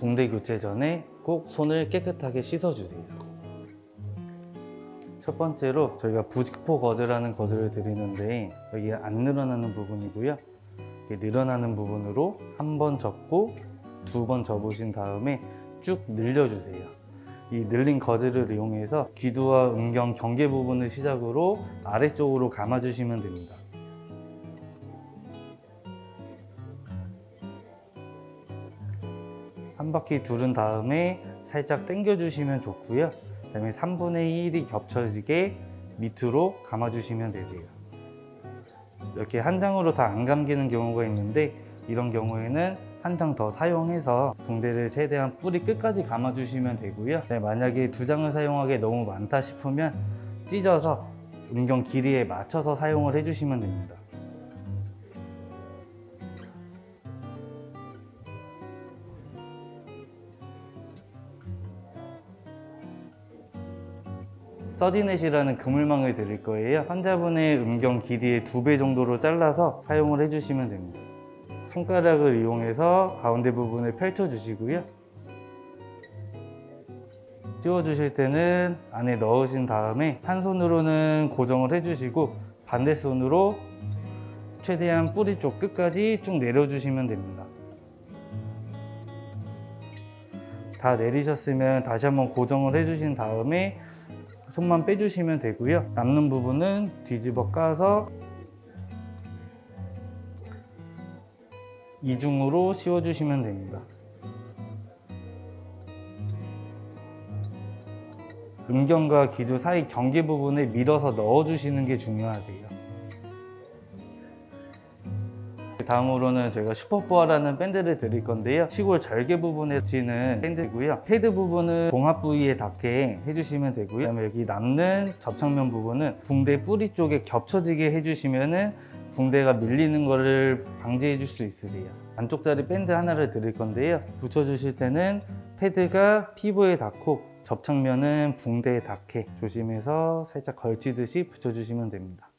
붕대 교체 전에 꼭 손을 깨끗하게 씻어주세요. 첫 번째로 저희가 부직포 거즈라는 거즈를 드리는데 여기 안 늘어나는 부분이고요. 늘어나는 부분으로 한 번 접고 두 번 접으신 다음에 쭉 늘려주세요. 이 늘린 거즈를 이용해서 귀두와 음경 경계 부분을 시작으로 아래쪽으로 감아주시면 됩니다. 한 바퀴 두른 다음에 살짝 당겨 주시면 좋고요. 그 다음에 3분의 1이 겹쳐지게 밑으로 감아 주시면 되세요. 이렇게 한 장으로 다 안 감기는 경우가 있는데 이런 경우에는 한 장 더 사용해서 붕대를 최대한 뿌리 끝까지 감아 주시면 되고요. 네, 만약에 두 장을 사용하기 너무 많다 싶으면 찢어서 음경 길이에 맞춰서 사용을 해주시면 됩니다. 서지넷이라는 그물망을 드릴 거예요. 환자분의 음경 길이의 두 배 정도로 잘라서 사용을 해주시면 됩니다. 손가락을 이용해서 가운데 부분을 펼쳐주시고요. 씌워주실 때는 안에 넣으신 다음에 한 손으로는 고정을 해주시고 반대 손으로 최대한 뿌리 쪽 끝까지 쭉 내려주시면 됩니다. 다 내리셨으면 다시 한번 고정을 해주신 다음에 손만 빼주시면 되고요. 남는 부분은 뒤집어 까서 이중으로 씌워주시면 됩니다. 음경과 기두 사이 경계 부분에 밀어서 넣어주시는 게 중요하세요. 다음으로는 저희가 슈퍼보아라는 밴드를 드릴 건데요. 시골 절개 부분에 지는 밴드고요. 헤드 부분은 봉합 부위에 닿게 해주시면 되고요. 그다음에 여기 남는 접착면 부분은 붕대 뿌리 쪽에 겹쳐지게 해주시면은 붕대가 밀리는 거를 방지해 줄 수 있으세요. 안쪽짜리 밴드 하나를 드릴 건데요. 붙여주실 때는 패드가 피부에 닿고 접착면은 붕대에 닿게 조심해서 살짝 걸치듯이 붙여주시면 됩니다.